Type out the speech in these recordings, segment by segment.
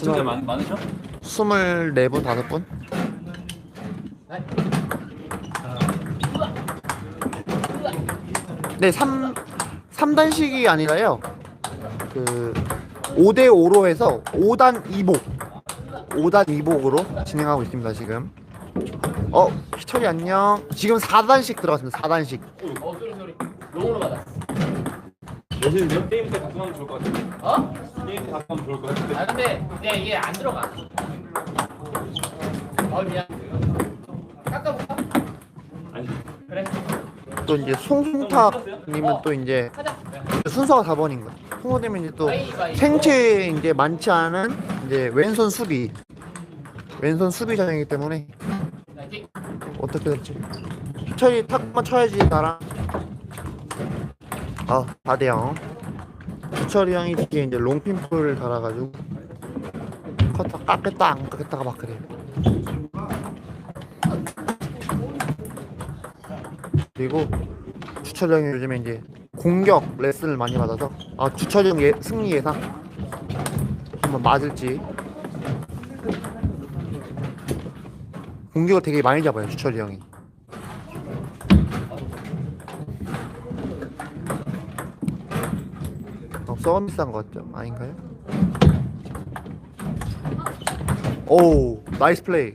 시청자 많, 많으셔? 24분, 5분? 네, 3, 3단식이 아니라요. 그, 5대 5로 해서 5단 2복. 5단 2복으로 진행하고 있습니다, 지금. 어, 희철이 안녕. 지금 4단식 들어갔습니다, 4단식. 어 쏘리 쏘리 롱으로 받아 요즘 게임 때 가져가면 좋을 것 같은데 어? 게임 때 가져가면 좋을 것 같은데. 아 근데 그냥 이게 안 들어가. 어 미안. 깎아볼까? 아니. 그래. 또 이제 송송탁님은 또 이제 하자 순서가 4번인 거예요. 송호님은 이제 또 가위바위보. 생체 이제 많지 않은 이제 왼손 수비. 왼손 수비 전형이기 때문에 자, 이제 어떻게 될지. 철이 탁만 쳐야지 나랑. 아 4대0 주 철이 형이 뒤에 이제 롱핀풀을 달아가지고 커터 깎겠다 안 깎겠다가 막 그래요. 그리고 주철이 형이 요즘에 이제 공격 레슨을 많이 받아서 아 주철이 형 예, 승리 예상 한번 맞을지. 공격을 되게 많이 잡아요 주철이 형이 어, 서비스한 것 같죠? 아닌가요? 오 나이스 플레이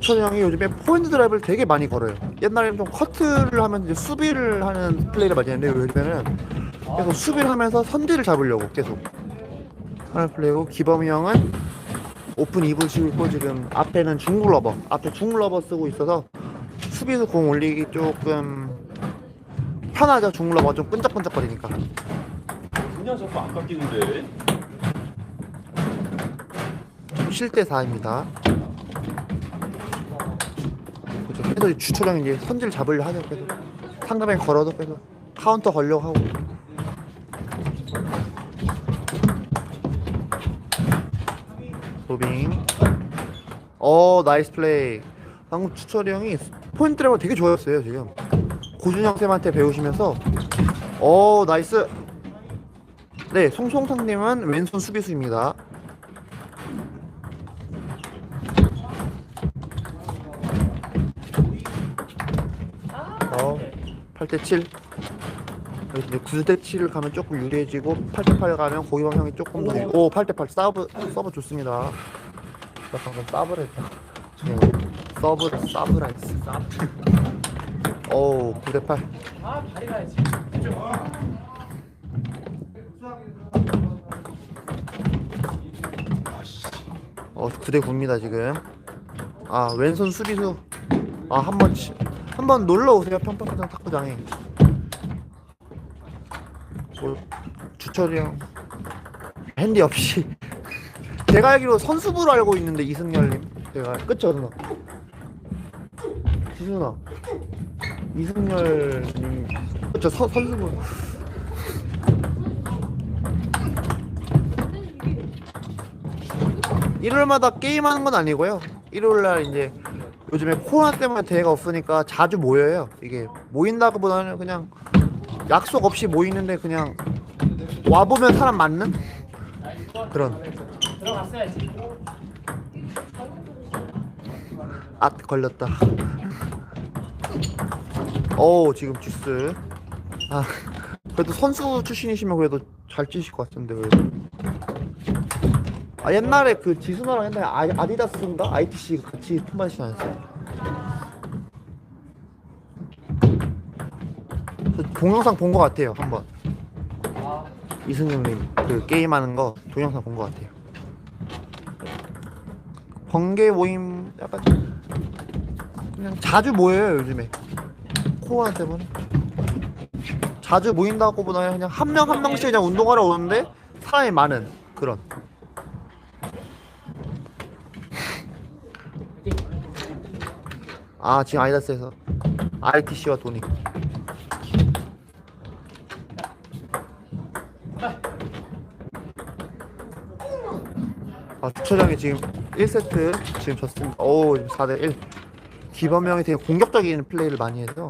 주철이 형이 요즘에 포인트 드라이브를 되게 많이 걸어요 옛날에는 좀 커트를 하면 이제 수비를 하는 플레이를 많이 했는데 요즘에는 계속 수비를 하면서 선지를 잡으려고 계속 하는 플레이고 기범이 형은 오픈 이불 치고 있고 지금 앞에는 중글러버 앞에 중글러버 쓰고 있어서 수비수 공 올리기 조금 편하죠 중글러버가 좀 끈적끈적거리니까 그냥 자꾸 안 깎이는데. 좀 7대 4입니다. 그죠. 계속 주초랑 이제 선지를 잡으려 하죠 계속 상대방이 걸어도 계속 카운터 걸려고 하고. 로빙. 어 나이스 플레이. 방금 주철이 형이 포인트 레버 되게 좋아졌어요 지금. 고준영 쌤한테 배우시면서. 어 나이스 네 송송탕님은 왼손 수비수입니다. 어 8대 7 이제 9대 7을 가면 조금 유리해지고 8대 8 가면 고기방 형이 조금 더 오. 8대 8 서브 서브 좋습니다. 나 방금 서브를 했다. 네, 서브 서브라 했어. 오 9대 8아 발이 가야지 어 9대 9입니다 지금. 아 왼손 수비수. 아 한번 한번 놀러 오세요 평평평 탁구장에. 뭐, 주철이 형. 핸디 없이. 제가 알기로 선수부로 알고 있는데 이승열님. 제가 그쵸 누나 지순아 이승열님. 그쵸 선, 선수부 일요일마다 게임하는 건 아니고요. 일요일날 이제 요즘에 코로나 때문에 대회가 없으니까 자주 모여요. 이게 모인다고보다는 그냥 약속 없이 모이는데 그냥 와 보면 사람 맞는 그런 아 걸렸다. 오 지금 주스 아 그래도 선수 출신이시면 그래도 잘 치실 것 같은데 그래도 아 옛날에 그 지수나랑 옛날에 아, 아디다스인가? ITC 같이 품바시 않았어요? 저 동영상 본 것 같아요 한번. 아 이승용님 그 게임하는 거 동영상 본 것 같아요. 번개 모임 약간 그냥 자주 모여요 요즘에. 코로나 때문에. 자주 모인다고 보다는 그냥 한 명 한 명씩 그냥 운동하러 오는데 사람이 많은 그런 아 지금 아이다스에서 RTC와 돈이 아 주차장이 지금 1세트 지금 졌습니다. 오 4대1 기범형이 되게 공격적인 플레이를 많이 해서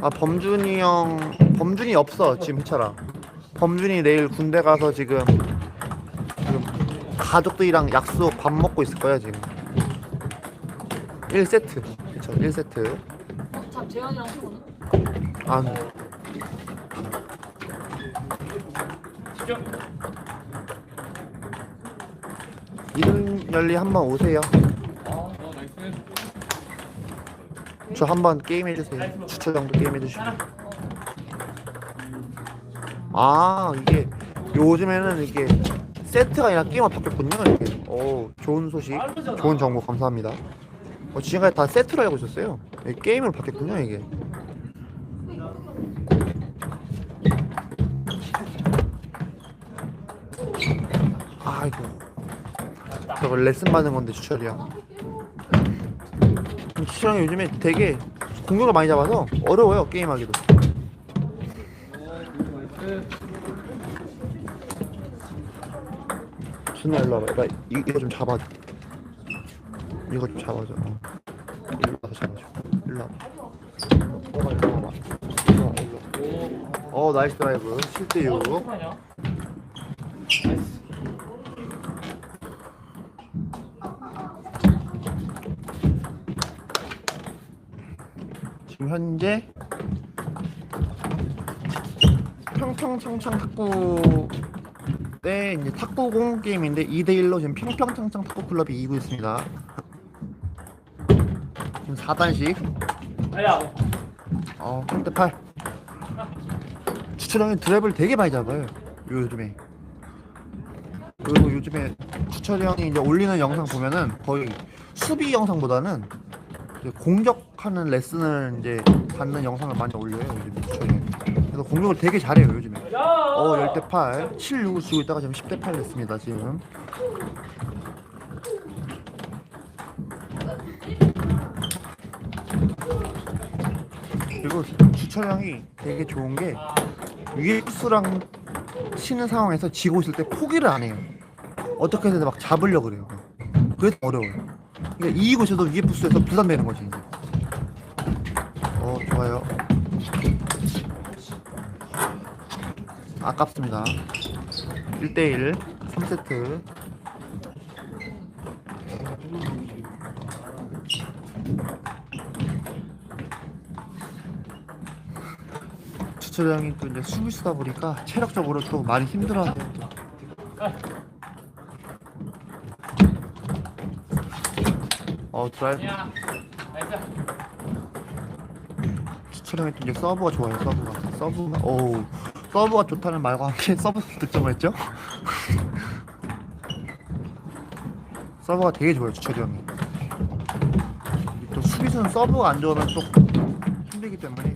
아 범준이 형 범준이 없어 지금 희철아 범준이 내일 군대 가서 지금 지금 가족들이랑 약속 밥 먹고 있을 거야 지금. 1세트. 그쵸 1세트. 어, 참 재현이랑 친구는? 아. 이름 열리 한번 오세요 아, 어, 나이스. 저 한번 게임 해주세요. 주차장도 게임 해주시고. 아 이게 요즘에는 이게 세트가 아니라 게임만 바뀌었군요 이게. 오 좋은 소식. 좋은 정보 감사합니다. 어, 지금까지 다 세트로 알고 있었어요. 이게 게임으로 바뀌었군요 이게. 아이고. 저거 레슨 받는 건데 주철이야 주철이 요즘에 되게 공격을 많이 잡아서 어려워요 게임하기도. 준아 일로 와봐. 나 이, 이거 좀 잡아줘 이거 좀 잡아줘. 어. 일로 와서 잡아줘. 일로 와봐. 너가 일로 와봐. 일로. 어 나이스 드라이브. 7대6 잠깐만 지금 현재 평평창창 탁구 네 이제 탁구 공 게임인데 2대 1로 지금 평평창창 탁구 클럽이 이기고 있습니다. 지금 4단씩 아야. 어 3대 8 주철형이 드랩을 되게 많이 잡아요 요즘에. 그리고 요즘에 주철형이 이제 올리는 영상 보면은 거의 수비 영상보다는 공격 하는 레슨을 이제 받는 영상을 많이 올려요 요즘 주철형이 그래서 공격을 되게 잘해요 요즘에. 야. 어 10대 8 7, 6을 지고 있다가 지금 10대 8 됐습니다 지금. 그리고 주철형이 되게 좋은 게 수랑 치는 상황에서 지고 있을 때 포기를 안 해요. 어떻게든 막 잡으려고 그래요. 그래서 어려워요. 그러니까 이기고 위에 부스에서 부담되는 거지 이제 어 좋아요. 아깝습니다. 1대1 3세트. 주철 형이 또 이제 수비수다 보니까 체력적으로 또 많이 힘들어하세요. 또. 어 드라이브 또 이제 서브가 좋아요 서브가. 서브가 오 서브가 좋다는 말과 함께 서브 득점을 했죠? 서브가 되게 좋아요 주철 형이. 또 수비수는 서브가 안 좋으면 또 힘들기 때문에.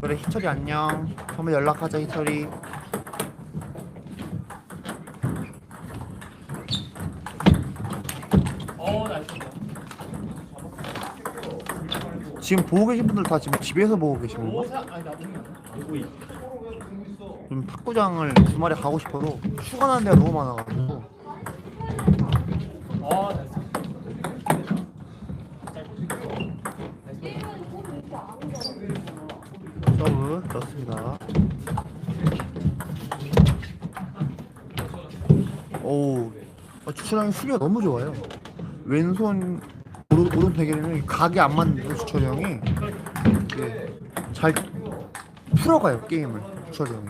그래 희철이 안녕. 한번 연락하자 희철이 어, 나이스. 지금 보고 계신 분들 다 지금 집에서 보고 계신 오, 건가? 좀 탁구장을 주말에 가고 싶어도 휴가 나는 데가 너무 많아가지고. 서브 넣습니다. 오, 아, 주철형이 수비가 너무 좋아요. 왼손 오른, 오른 대결에는 각이 안 맞는데 주철이 형이 예, 잘 풀어가요 게임을 주철이 형이.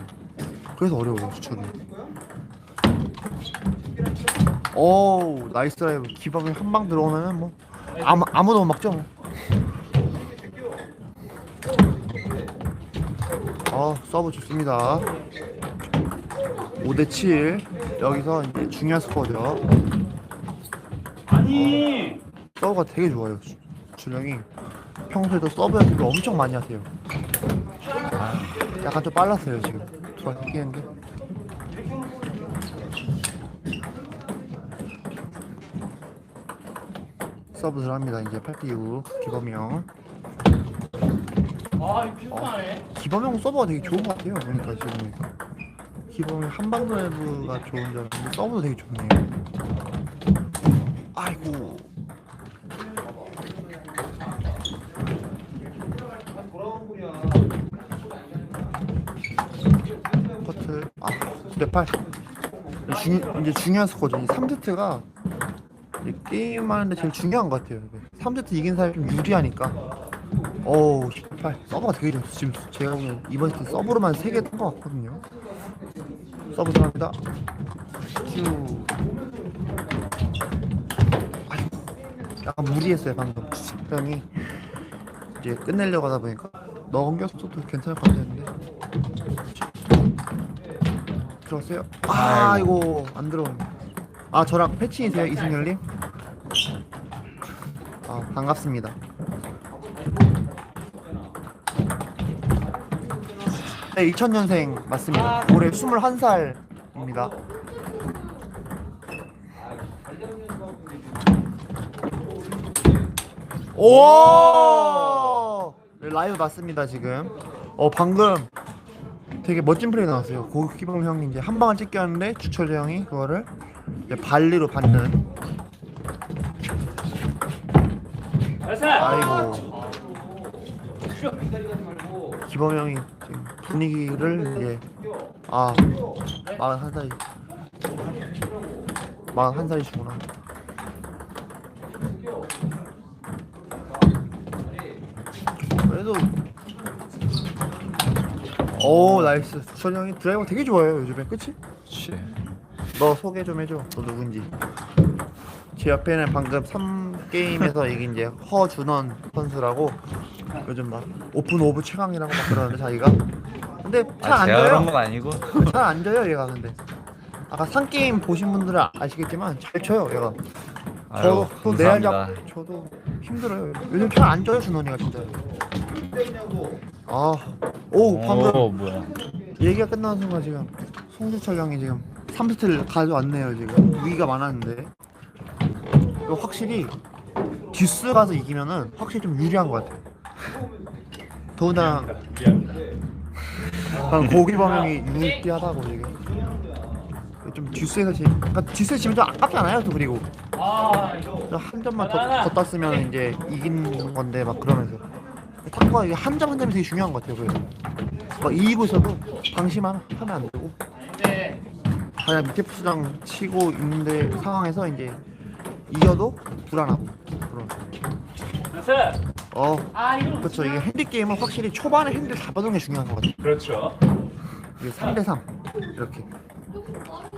그래서 어려워요 주철이. 오, 나이스 드라이브 기방에 한 방 들어오면은 뭐 아무 아무도 못 막죠. 뭐. 어, 서브 좋습니다. 5대 7. 여기서 이제 중요한 스코어죠. 아니 서브가 되게 좋아요. 주- 준영이 평소에도 서브 연습을 엄청 많이 하세요. 아, 약간 좀 빨랐어요 지금. 좋아 뛰는데. 서브 들어갑니다. 이제 8대 6 기범형. 아, 이거 피곤하네. 기범형 서버가 되게 좋은 것 같아요 보니까 지금 보니까 기범형 한방 드라이브가 좋은 줄 알았는데 서브도 되게 좋네요 아이고 9 대8 중, 이제 중요한 스코어죠. 3세트가 게임하는데 제일 중요한 것 같아요 3세트 이긴 사람이 좀 유리하니까. 어우 18 서버가 되게 좋았어. 지금 제가 보기엔 이번 세트 서브로만 3개 뜬것 같거든요. 서브 들어갑니다. 큐 아이고. 약간 무리했어요 방금. 형이 이제 끝내려고 하다 보니까. 넘겼어도 괜찮을 것 같았는데 들어왔어요? 아 이거 안 들어오네. 아 저랑 패친이세요 이승열님? 아 반갑습니다. 네 2000년생 맞습니다. 올해 21살입니다. 오! 네, 라이브 맞습니다 지금. 어 방금 되게 멋진 플레이 나왔어요. 고기범 형이 이제 한 방을 찍게 하는데 주철 형이 그거를 이제 발리로 받는. 아이고. 기범 형이 지금 분위기를 이제 아 41살이 41살이시구나. 그래도 오 나이스 주철 형이 드라이버 되게 좋아요 요즘에 그치? 그치 너 소개 좀 해줘. 너 누군지. 제 옆에는 방금 3게임에서 이긴 이제 허준원 선수라고 요즘 막 오픈 오브 최강이라고 막 그러는데 자기가. 근데 잘 아 안 제가 그런 져요. 건 아니고 잘 안 져요 얘가 근데. 아까 3게임 보신 분들은 아시겠지만 잘 쳐요 얘가. 아유 저도 또 내알 감사합니다 잡 저도 힘들어요. 요즘 잘 안 져요 준원이가 진짜. 아, 오 방금 오 뭐야. 얘기가 끝나는 순간 지금 송주철 형이 지금 3세트를 가져왔네요 지금. 위기가 많았는데. 이거 확실히 듀스 가서 이기면은 확실히 좀 유리한 것 같아요. 더군다나 방금 고기범 형이 유리하다고 지금. 좀 듀스에서 지 그러니까 듀스에 지면 좀 아깝잖아요 또 그리고. 아. 한 점만 더, 더 땄으면 이제 이긴 건데 막 그러면서 탁구가 이게 한 점 한 점이 되게 중요한 것 같아요 그래서 막 이기고 있어도 방심하면 하면 안 되고 네. 그냥 밑에 푸스랑 치고 있는데 상황에서 이제 이겨도 불안하고 그런. 어아 이거. 그렇죠 이게 핸디 게임은 확실히 초반에 핸디 잡아두는 게 중요한 것 같아요 그렇죠. 이게 3대 3 이렇게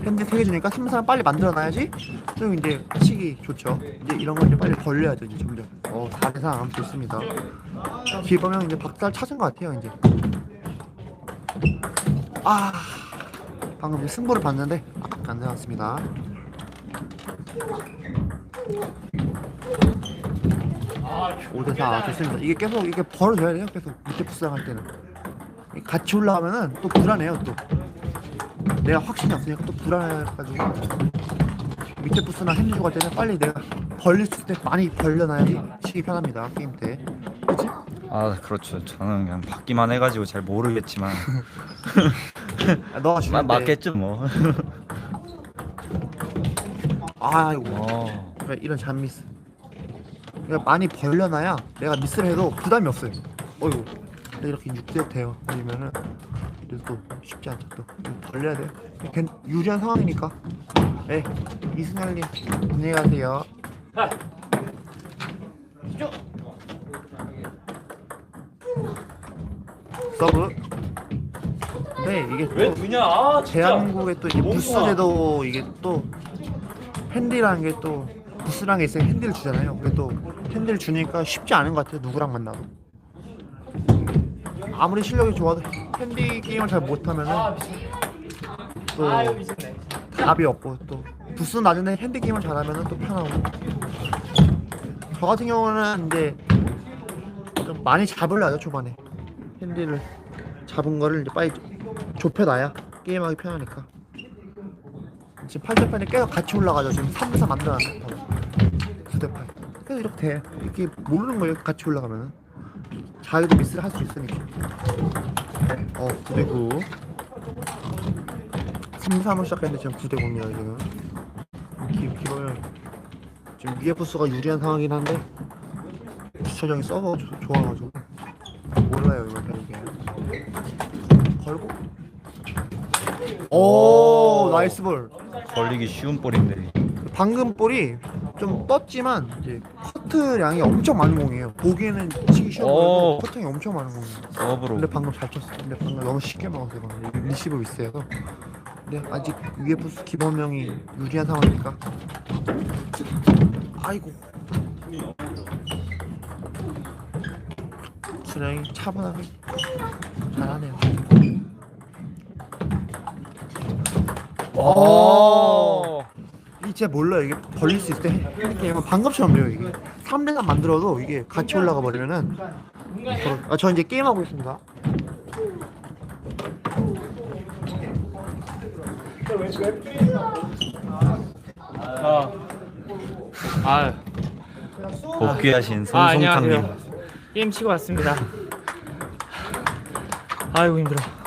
핸디 3개 주니까 3대 3 빨리 만들어놔야지 좀 이제 치기 좋죠 이제 이런 걸 이제 빨리 벌려야죠 이제 점점 어 4대 3 좋습니다 기범형 이제 박살 찾은 것 같아요 이제. 아 방금 승부를 봤는데 안 나왔습니다. 아 5대4 좋습니다. 이게 계속 이게 벌어져야 돼요 계속. 밑에 푸스랑 할 때는. 같이 올라가면은 또 불안해요 또. 내가 확신이 없으니까 또 불안해가지고. 밑에 부스나 핸드주 갈 때는 빨리 내가 벌릴 수 있을 때 많이 벌려놔야지 치기 편합니다 게임? 아 그렇죠. 저는 그냥 받기만 해가지고 잘 모르겠지만. 아, 너가 때 맞겠죠 뭐. 아이고 어. 그러니까 이런 잔미스. 그러니까 많이 벌려놔야 내가 미스를 해도 부담이 없어요. 어이구 근데 이렇게 6대6 돼요. 아니면은 또 쉽지 않죠 또. 벌려야 돼요 괜- 유리한 상황이니까. 네 이승열님 안녕히 가세요 서브 네 이게 왜또 두냐? 아 진짜. 대한민국의 또 너무 부스. 제도 이게 또 핸디라는 게 또 부스라는 게 있으면 핸디를 주잖아요. 근데 또 핸디를 주니까 쉽지 않은 것 같아요. 누구랑 만나도. 아무리 실력이 좋아도 핸디 게임을 잘 못하면은 아 미친. 또 아 이거 미쳤네. 답이 없고 또 부스 낮은데 핸디 게임을 잘하면은 또 편하고. 저 같은 경우는 이제 좀 많이 잡으려요 초반에 핸디를 잡은 거를 이제 빨리 좁혀놔야 게임하기 편하니까. 지금 8대8에 계속 같이 올라가죠. 지금 3대4 만들어놨어요. 9대8. 그래서 이렇게 돼. 이렇게 모르는 거예요. 같이 올라가면은. 자기도 미스를 할 수 있으니까. 어, 9대9. 3-3을 시작했는데 지금 9대0이에요, 지금. 기, 기보면 지금 위에 부스가 유리한 상황이긴 한데 서버 조- 좋아가지고. 걸고 오. 나이스 볼. 걸리기 쉬운 볼인데. 방금 볼이 좀 떴지만 이제 커트량이 엄청 많은 공이에요. 보기에는 치기 쉬운 오. 거 커트량이 엄청 많은 공이에요. 서브로. 근데 방금 잘 쳤어. 근데 방금 너무 쉽게 먹었어요. 방금 리시브 미스여서. 근데 아직 UFS 기범명이 유리한 상황이니까. 아이고 수량이 차분하게 잘하네요 오. 이게 진짜 몰라요 이게 벌릴 수 있을 때 이렇게 약간 방금처럼 돼요 이게 3대만 만들어도 이게 같이 올라가 버리면은 아, 저 이제 게임하고 있습니다 어. 아, 복귀하신 아 손송탕님. 안녕하세요. 게임 치고 왔습니다. 아이고 힘들어.